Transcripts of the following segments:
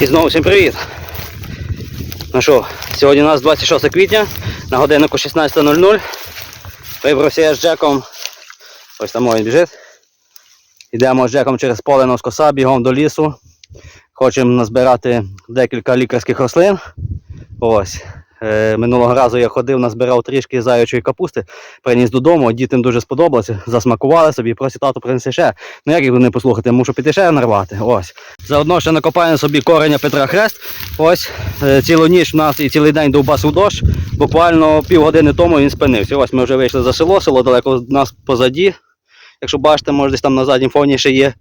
І знову всім привіт! Ну що, сьогодні у нас 26 квітня, на годиннику 16.00. Вибрався я з Джеком. Ось там він біжить. Йдемо з Джеком через поле Носкоса, бігом до лісу. Хочемо назбирати декілька лікарських рослин. Ось. Е, минулого разу я ходив, назбирав трішки заячої капусти, приніс додому, дітям дуже сподобалося, засмакували собі, просять тату принеси ще. Ну як їх не послухати, мушу піти ще нарвати. Ось. Заодно ще накопаємо собі кореня Петра Хрест. Ось е, цілу ніч в нас і цілий день довбасив дощ. Буквально півгодини тому він спинився. Ось ми вже вийшли за село, село далеко від нас позаді. Якщо бачите, може десь там на заднім фоні ще є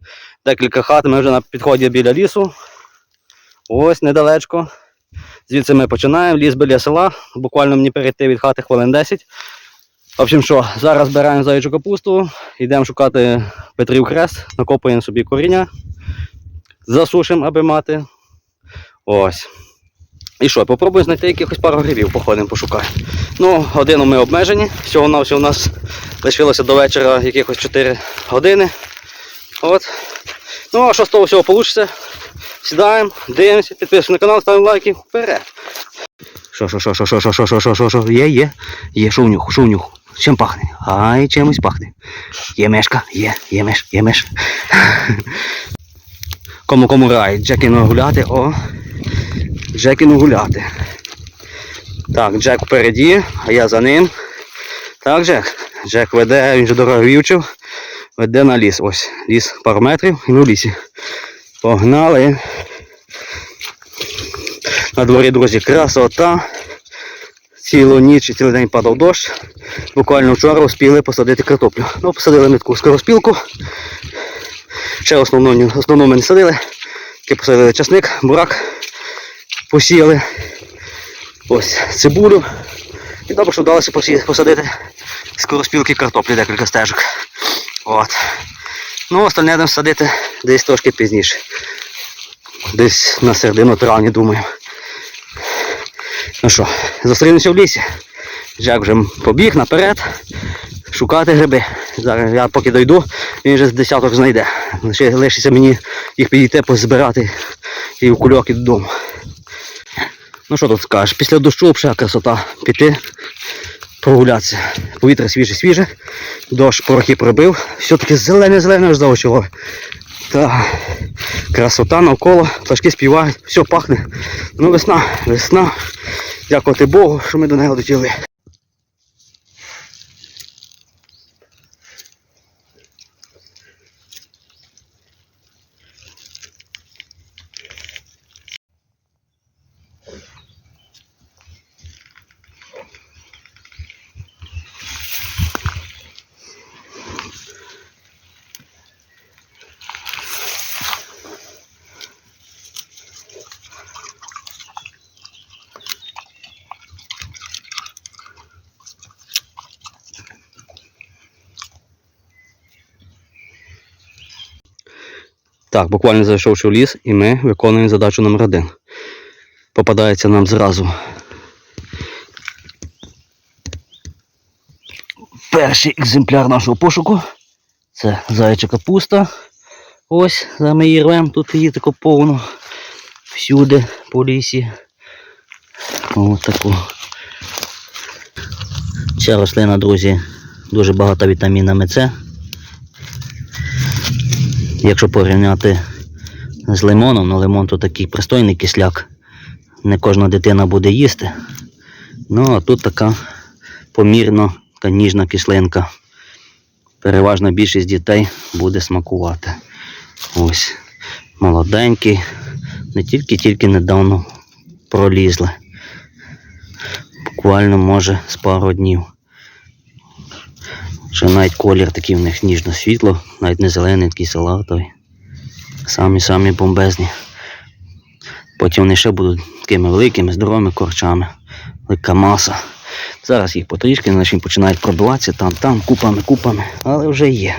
декілька хат, ми вже на підході біля лісу. Ось недалечко. Звідси ми починаємо, ліс біля села, буквально мені перейти від хати хвилин 10. В общем, що, зараз збираємо заячу капусту, йдемо шукати Петрів хрест, накопуємо собі коріння, засушимо, аби мати. Ось. І що, попробуємо знайти якихось пару грибів, походимо, пошукаємо. Ну, годину ми обмежені. Всього на у нас лишилося до вечора якихось 4 години. От. Ну, а що з того всього вийде? Сідаємо, дивимося, підписуємося на канал, ставимо лайки, вперед. Що, що, що, що, що, що, що, що, що, що, що, є, є, є, що в нюху, що в нюху. Чим пахне? Ай, чимось пахне. Є мешка, є, є меш, є меш. Кому кому рай, Джекіну гуляти, о. Джекіну гуляти. Так, Джек впереді, а я за ним. Так, Джек. Джек веде, він вже дорогу вивчив. Веде на ліс. Ось, ліс пару метрів і ми в лісі. Погнали. На дворі, друзі, красота. Цілу ніч і цілий день падав дощ. Буквально вчора успіли посадити картоплю. Ну, посадили ми таку скороспілку. Ще основну, основну ми не садили. Тільки посадили часник, бурак, посіяли. Ось цибулю. І добре, що вдалося посадити скороспілки картоплі декілька стежок. От. Ну, остальне будемо садити десь трошки пізніше. Десь на середину травня, думаю. Ну що, зустрінемося в лісі. Джек вже побіг наперед шукати гриби. Зараз я поки дойду, він вже з десяток знайде. Лише лишиться мені їх підійти, позбирати і в кульок і додому. Ну що тут скажеш? Після дощу взагалі красота піти, прогулятися. Повітря свіже-свіже, дощ порохи пробив. Все-таки зелене-зелене аж за очого. Та красота навколо, пташки співають, все пахне. Ну весна, весна. Дякувати Богу, що ми до неї дотягли. Так, буквально зайшовши в ліс, і ми виконуємо задачу номер один. Попадається нам зразу. Перший екземпляр нашого пошуку. Це заяча капуста. Ось, зараз ми її рвемо, тут її тако повно. Всюди по лісі. Ось таку. Ця рослина, друзі, дуже багата вітамінами С. Якщо порівняти з лимоном, ну лимон то такий пристойний кисляк. Не кожна дитина буде їсти. Ну, а тут така помірно така ніжна кислинка. Переважна більшість дітей буде смакувати. Ось. Молоденький. Не тільки-тільки недавно пролізли. Буквально може з пару днів. Що навіть колір такий в них ніжно-світло, навіть не зелений, такий салатовий. Самі-самі бомбезні. Потім вони ще будуть такими великими, здоровими корчами. Велика маса. Зараз їх потрішки, значить починають пробиватися там, там, купами, купами, але вже є.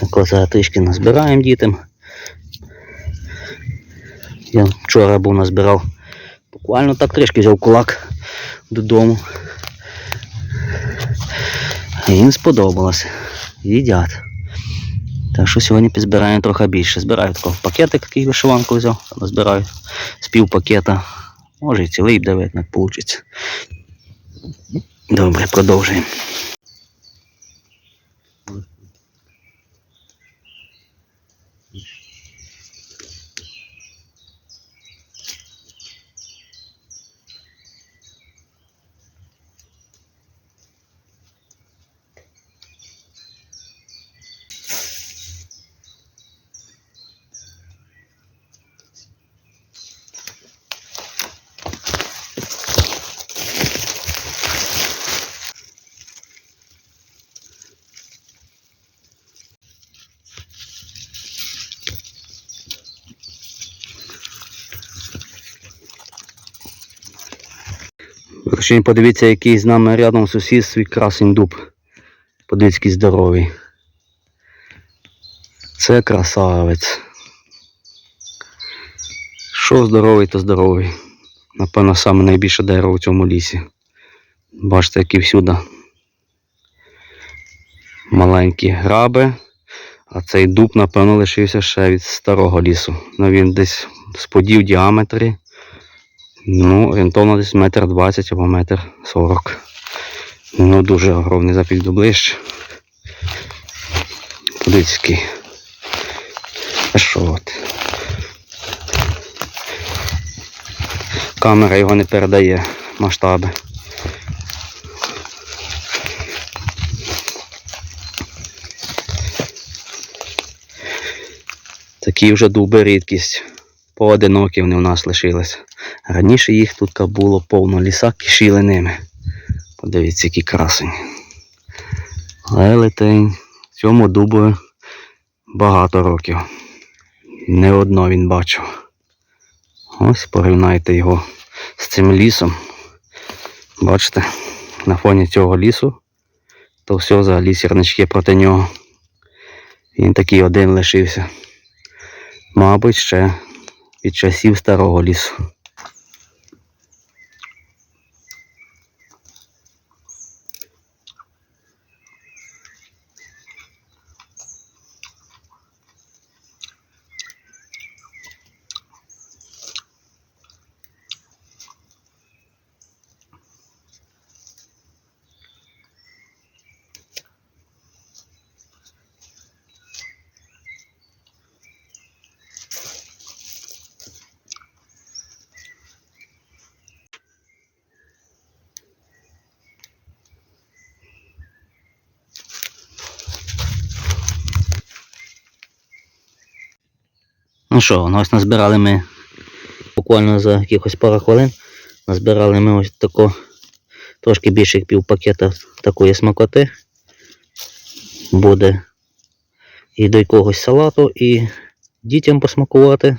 Так трішки назбираємо дітям. Я вчора був назбирав. Буквально так трішки взяв кулак додому. Їм сподобалося. Їдять. Так що сьогодні підзбираємо трохи більше. Збираю такого пакетик, який вишиванку взяв, збираю з пів пакета. Може і цілий буде, як не вийде. Добре, продовжуємо. Ще подивіться, який з нами рядом сусід свій красень дуб. Подивіться, який здоровий. Це красавець. Що здоровий, то здоровий. Напевно, саме найбільше дерево у цьому лісі. Бачите, які всюди маленькі граби. А цей дуб, напевно, лишився ще від старого лісу. Ну він десь сподів в діаметрі. Ну, орієнтовно десь метр двадцять або метр сорок. Ну, дуже огромний запік ближче. Подивіться який. А що от? Камера його не передає масштаби. Такі вже дуби рідкість. Поодинокі вони у нас лишилися. Раніше їх тут було повно ліса, кишіли ними. Подивіться, які красені. Лелетень. Цьому дубу багато років. Не одно він бачив. Ось порівняйте його з цим лісом. Бачите, на фоні цього лісу, то все взагалі сірнички проти нього. Він такий один лишився. Мабуть, ще від часів старого лісу. Ну що, ну ось назбирали ми буквально за якихось пару хвилин. Назбирали ми ось тако трошки більше як пів пакета такої смакоти. Буде і до якогось салату, і дітям посмакувати.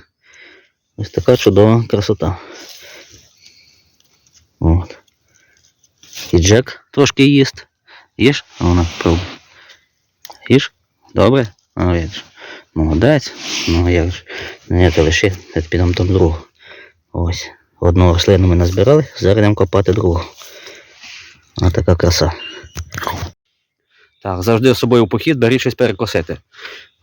Ось така чудова красота. От. І Джек трошки їсть. Їж? Вона. Їж? Добре? А. Молодець. Ну як ж. Не то лише, я підемо там другу. Ось. Одну рослину ми назбирали, зараз йдемо копати другу. Ось така краса. Так, завжди з собою в похід бери щось перекосити.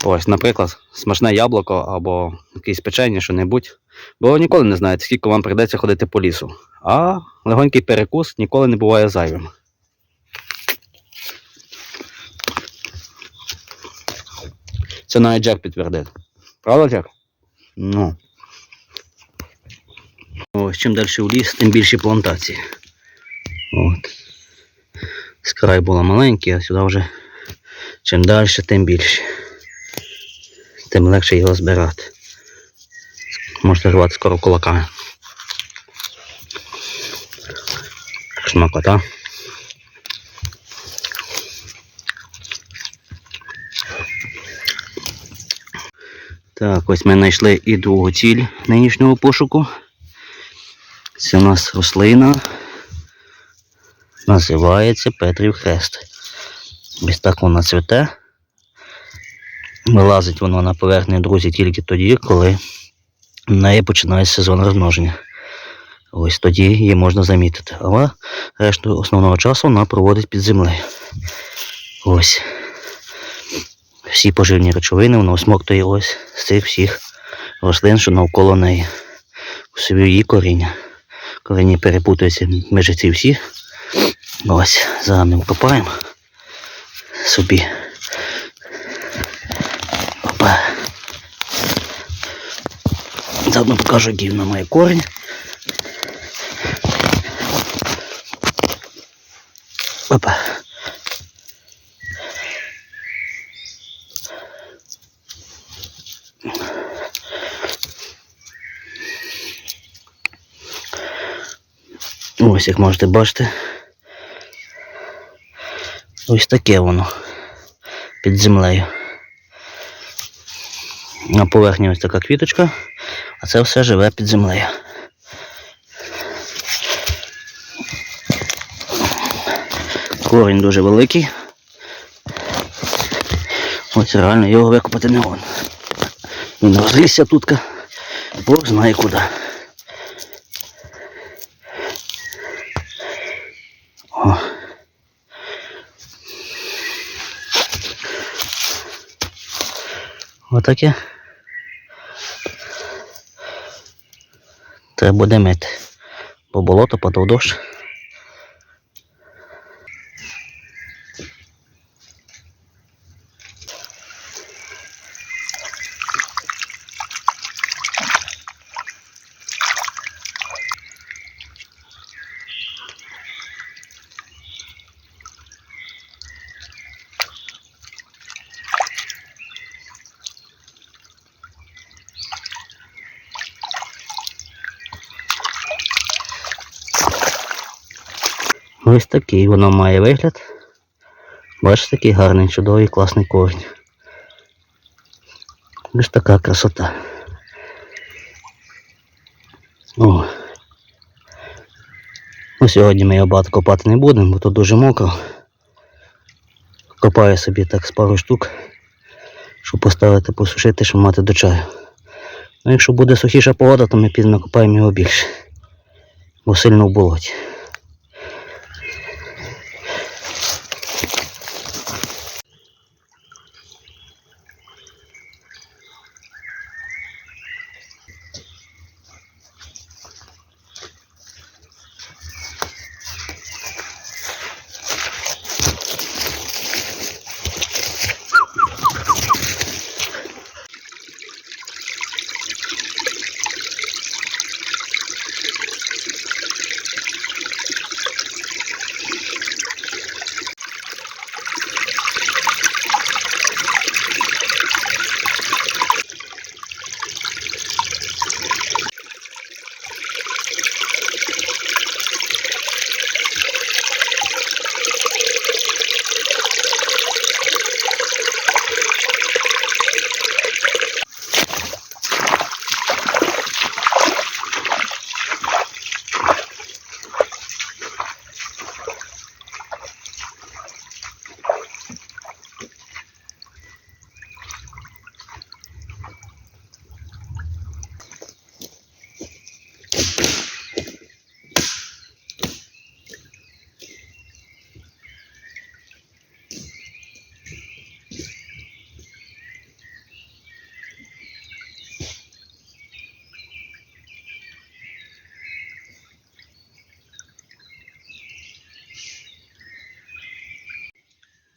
Ось, наприклад, смачне яблуко або якесь печення, що-небудь. Бо ви ніколи не знаєте, скільки вам прийдеться ходити по лісу. А легонький перекус ніколи не буває зайвим. Це навіть Джек підтвердив. Правда, Джек? Ну. Ось чим далі в ліс, тим більші плантації. От. З краю було маленькі, а сюди вже чим далі, тим більше. Тим легше його збирати. Можете рвати скоро кулаками. Смакота. Так, ось ми знайшли і другу ціль нинішнього пошуку. Це у нас рослина. Називається Петрів Хрест. Ось так вона цвіте. Вилазить воно на поверхню, друзі, тільки тоді, коли в неї починається сезон розмноження. Ось тоді її можна замітити. Але решту основного часу вона проводить під землею. Ось. Всі поживні речовини, воно осмоктує ось з цих всіх рослин, що навколо неї. У собі її коріння. Коріння перепутуються між ці всі. Ось, зараз ми вкопаємо собі. Опа. Заодно покажу, який вона має корінь. Опа. Ось як можете бачити. Ось таке воно під землею. На поверхні ось така квіточка, а це все живе під землею. Корінь дуже великий. Ось реально його викопати не можна. Він розлізся тут, Бог знає куди. О. Отаке. Треба буде мити, бо болото подав дощ. Ось такий воно має вигляд. Бачите, такий гарний, чудовий, класний корінь. Ось така красота. О. Ну, сьогодні ми його багато копати не будемо, бо тут дуже мокро. Копаю собі так з пару штук, щоб поставити посушити, щоб мати до чаю. Ну, якщо буде сухіша погода, то ми пізно копаємо його більше. Бо сильно в болоті.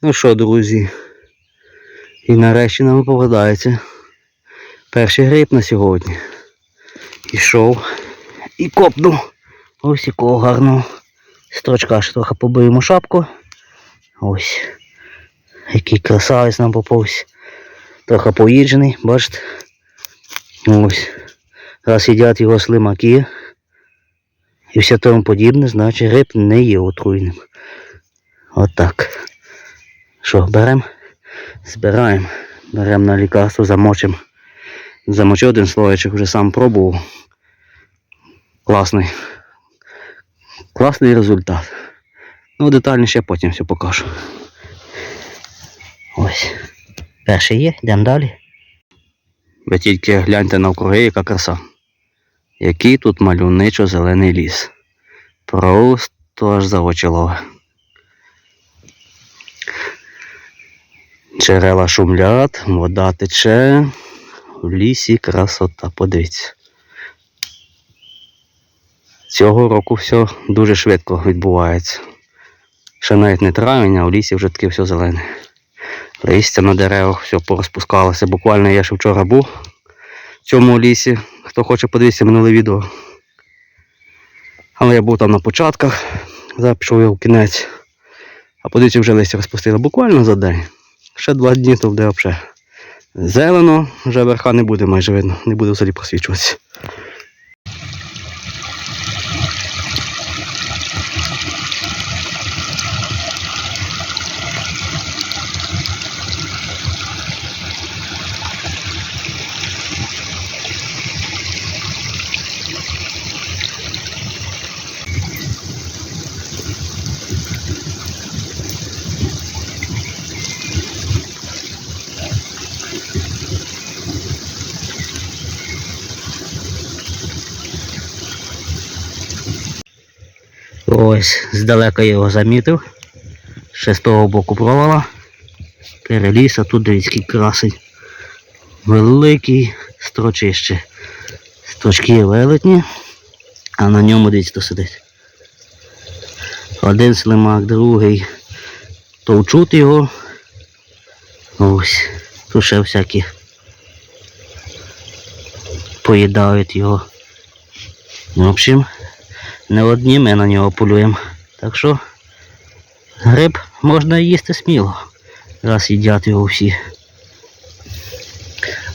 Ну що, друзі, і нарешті нам попадається перший гриб на сьогодні. Ішов і копнув. Ось якого гарного строчка ще трохи побиємо шапку. Ось. Який красавець нам попався. Трохи поїджений, бачите. Ось. Раз їдять його слимаки і все тому подібне, значить гриб не є отруйним. Отак. Що, беремо? Збираємо. Беремо на лікарство, замочимо. Замочив один слоєчок, вже сам пробував. Класний. Класний результат. Ну, детальніше потім все покажу. Ось. Перший є, йдемо далі. Ви тільки гляньте навкруги, яка краса. Який тут мальовничо зелений ліс. Просто аж заочило. Джерела шумлять, вода тече. В лісі красота, подивіться. Цього року все дуже швидко відбувається. Ще навіть не травень, а в лісі вже таке все зелене. Листя на деревах, все порозпускалося. Буквально я ще вчора був в цьому лісі. Хто хоче подивитися минуле відео. Але я був там на початках, зараз я в кінець. А подивіться, вже листя розпустили буквально за день. Ще два дні то буде взагалі. Зелено, вже верха не буде майже видно, не буде взагалі просвічуватися. Ось, здалека його замітив. Ще з того боку провала. Переліз, а тут дивіться, красень. Великий строчище. Строчки велетні, а на ньому дивіться, хто сидить. Один слимак, другий. Товчуть його. Ось. Тут ще всякі поїдають його. В общем, не одні ми на нього полюємо. Так що гриб можна їсти сміло, раз їдять його всі.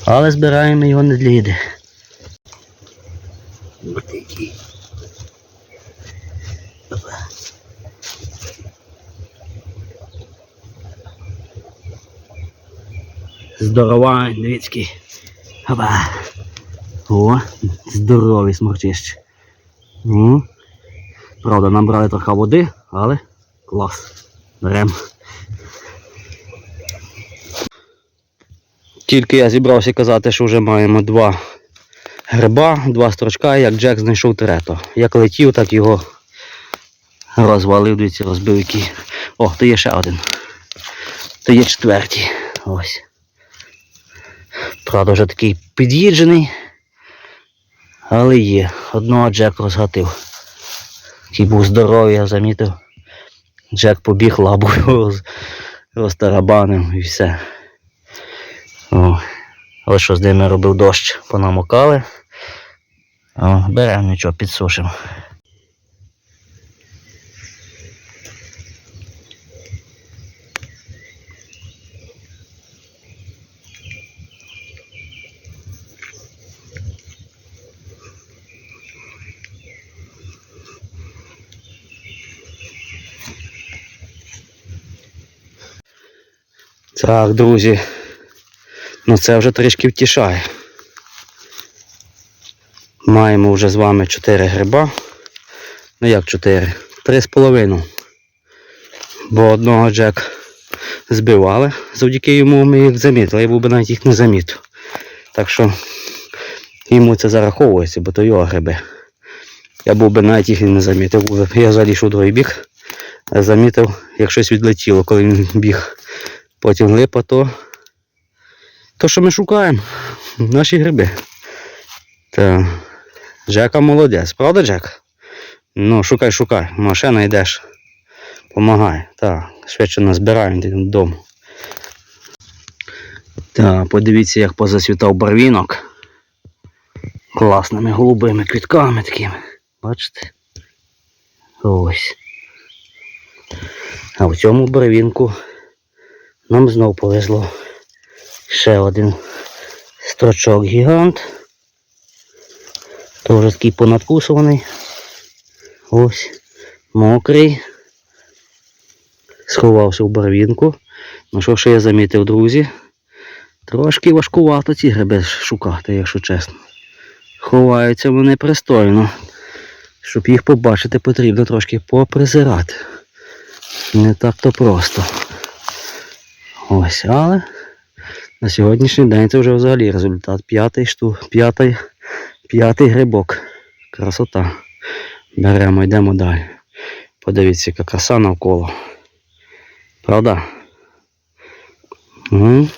Але збираємо його не для їди. Здорова, дивіцький. Опа. О, здоровий сморчище. Ну, Правда, набрали трохи води, але клас. Берем. Тільки я зібрався казати, що вже маємо два гриба, два строчка, як Джек знайшов терето. Як летів, так його розвалив, дивіться, розбив який. О, то є ще один. То є четвертий. Ось. Правда, вже такий під'їджений. Але є. Одного Джек розгатив. Який був здоровий, я замітив. Джек побіг лабою, роз, розтарабанив і все. О. Але що з ними робив дощ, понамокали. Беремо нічого, підсушимо. Так, друзі. Ну це вже трішки втішає. Маємо вже з вами 4 гриба. Ну як 4? Три з половиною. Бо одного Джек збивали. Завдяки йому ми їх замітили. Я був би навіть їх не замітив. Так що йому це зараховується, бо то його гриби. Я був би навіть їх і не замітив. Я заліз у другий бік, замітив, як щось відлетіло, коли він біг. Потім липа, то то, що ми шукаємо. Наші гриби. Та Джека молодець, правда, Джек? Ну, шукай, шукай. Машина йдеш. Помагай. Так, швидше назбираємо додому. Так, подивіться, як позацвітав барвінок. Класними голубими квітками такими. Бачите? Ось. А в цьому барвінку нам знов повезло. Ще один строчок гігант. Теж такий понадкусуваний. Ось. Мокрий. Сховався в барвінку. Ну що ще я замітив, друзі? Трошки важкувато ці гриби шукати, якщо чесно. Ховаються вони пристойно. Щоб їх побачити, потрібно трошки попризирати. Не так то просто. Ось, але на сьогоднішній день це вже взагалі результат. П'ятий штук, п'ятий, п'ятий грибок. Красота. Беремо, йдемо далі. Подивіться, яка краса навколо. Правда? Угу.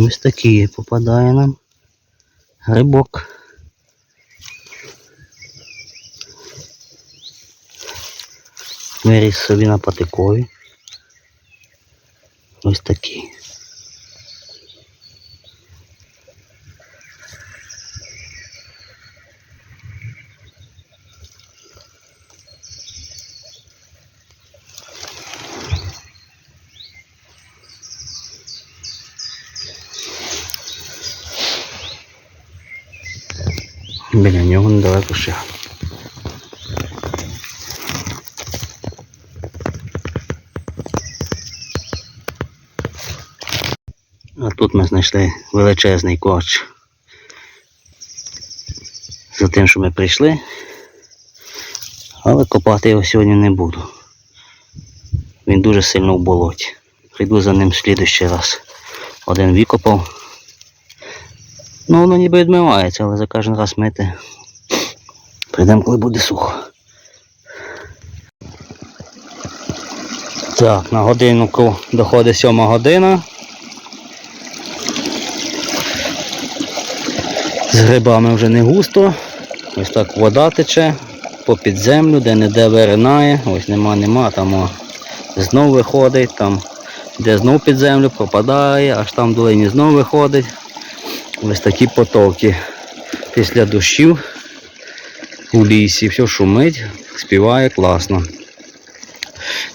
Ось такі попадає нам грибок. Виріс собі на патикові. Ось такий. Біля нього недалеко ще. А тут ми знайшли величезний корч. За тим, що ми прийшли. Але копати його сьогодні не буду. Він дуже сильно в болоті. Прийду за ним в слідущий раз. Один викопав. Ну, воно ніби відмивається, але за кожен раз мити. Прийдемо, коли буде сухо. Так, на годинку доходить сьома година. З грибами вже не густо. Ось так вода тече по під землю, де не де виринає. Ось нема, нема, там о, знов виходить, там де знов під землю пропадає, аж там долині знов виходить. Ось такі потоки. Після дощів у лісі все шумить, співає класно.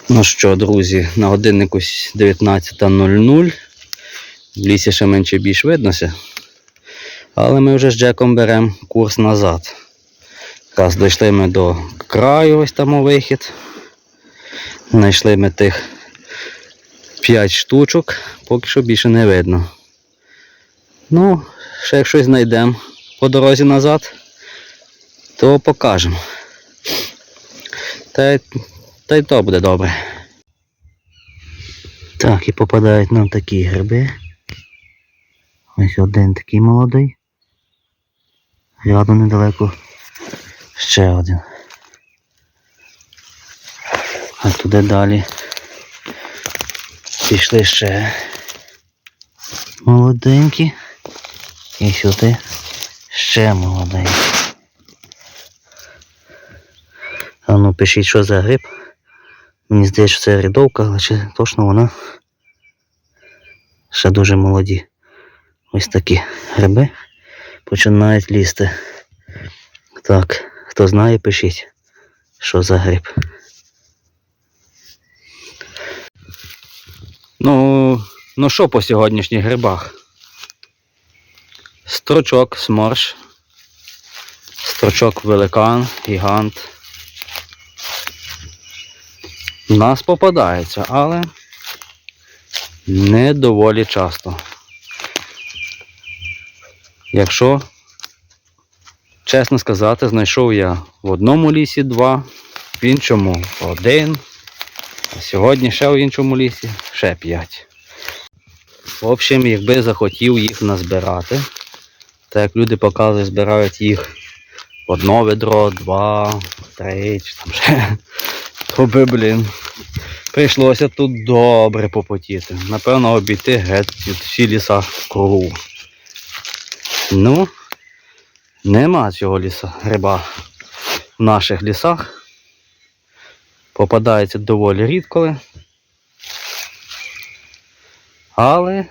Ну що, друзі, на годиннику 19.00. В лісі ще менше більш виднося. Але ми вже з Джеком беремо курс назад. Раз дійшли ми до краю, ось там у вихід. Знайшли ми тих 5 штучок, поки що більше не видно. Ну, ще як щось знайдемо по дорозі назад, то покажемо. Та, та й то буде добре. Так, і попадають нам такі гриби. Ось один такий молодий. Рядом недалеко ще один. А туди далі пішли ще молоденькі. І сюди ще молоденькі. А ну пишіть, що за гриб. Мені здається, що це рядовка, але чи точно вона ще дуже молоді. Ось такі гриби починають лізти. Так, хто знає, пишіть, що за гриб. Ну, ну що по сьогоднішніх грибах? Строчок, сморш, строчок великан, гігант. в нас попадається, але не доволі часто. Якщо чесно сказати, знайшов я в одному лісі два, в іншому один, а сьогодні ще в іншому лісі ще п'ять. В общем, якби захотів їх назбирати, так як люди показують, збирають їх одно ведро, два, три, чи там ще, то би, блін, прийшлося тут добре попотіти. Напевно, обійти геть від всі ліса в кругу. Ну, нема цього ліса, гриба в наших лісах. Попадається доволі рідко. Але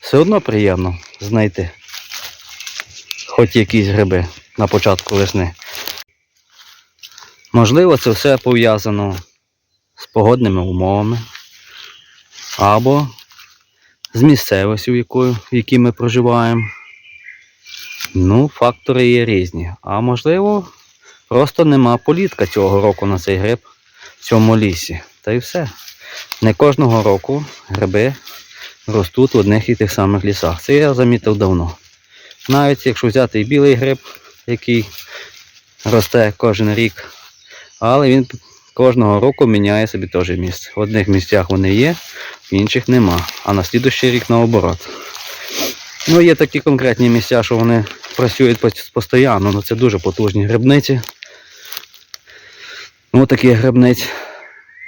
все одно приємно знайти хоч якісь гриби на початку весни. Можливо, це все пов'язано з погодними умовами або з місцевістю, в якій ми проживаємо. Ну, фактори є різні. А можливо, просто нема політка цього року на цей гриб в цьому лісі. Та й все. Не кожного року гриби ростуть в одних і тих самих лісах. Це я замітив давно. Навіть якщо взяти і білий гриб, який росте кожен рік, але він кожного року міняє собі теж місце. В одних місцях вони є, в інших нема. А на слідущий рік наоборот. Ну, є такі конкретні місця, що вони працюють постійно, ну це дуже потужні грибниці. Ну, таких грибниць,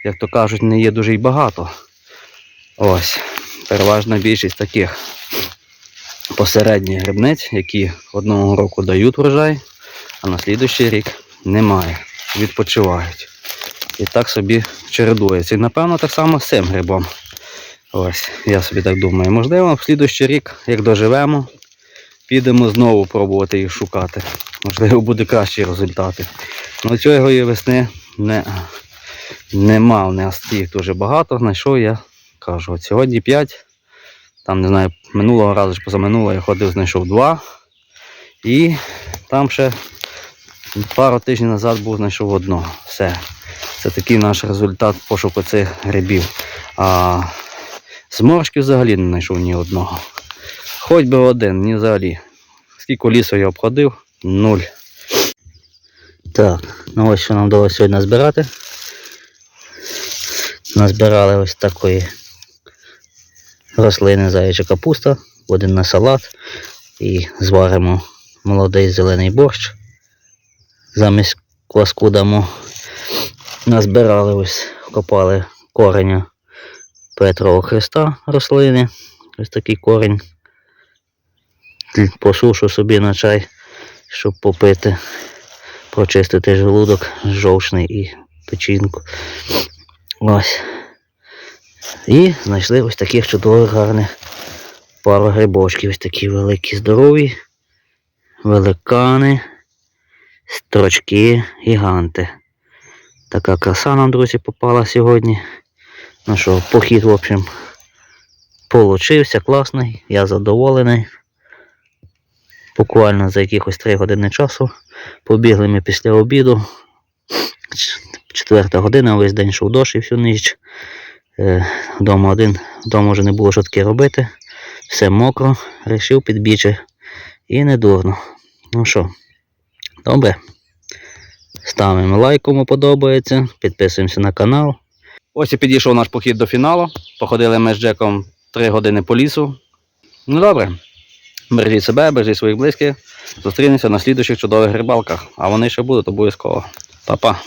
як то кажуть, не є дуже й багато. Ось, переважна більшість таких посередніх грибниць, які одного року дають врожай, а на слідуючий рік немає. Відпочивають. І так собі чередується. І напевно так само з цим грибом. Ось, я собі так думаю. Можливо, в слідуючий рік, як доживемо, підемо знову пробувати їх шукати. Можливо, буде кращі результати. Ну цієї весни не, нема в нас їх дуже багато. Знайшов я, кажу, от сьогодні 5. Там, не знаю, минулого разу чи позаминулого я ходив, знайшов 2. І там ще пару тижнів назад був знайшов одного. Все. Це такий наш результат пошуку цих грибів. А зморшків взагалі не знайшов ні одного. Хоч би один, ні взагалі. Скільки лісу я обходив? Нуль. Так, ну ось що нам вдалося сьогодні збирати. Назбирали ось такої рослини заяча капуста, один на салат і зваримо молодий зелений борщ. Замість кваску дамо. Назбирали ось, копали кореня Петрового Христа рослини. Ось такий корінь. Посушу собі на чай, щоб попити, прочистити желудок жовчний і печінку. Ось. І знайшли ось таких чудових гарних пару грибочків. Ось такі великі, здорові, великани, строчки, гіганти. Така краса нам, друзі, попала сьогодні. Ну що, похід, в общем, получився класний, я задоволений. Буквально за якихось 3 години часу побігли ми після обіду. Четверта година, весь день йшов дощ і всю ніч. Е, Вдома один, вдома вже не було що таке робити. Все мокро, рішив підбіче. І не дурно. Ну що, добре. Ставимо лайк, кому подобається, підписуємося на канал. Ось і підійшов наш похід до фіналу. Походили ми з Джеком 3 години по лісу. Ну добре. Бережіть себе, бережіть своїх близьких. Зустрінемося на слідуючих чудових рибалках. А вони ще будуть обов'язково. Па-па.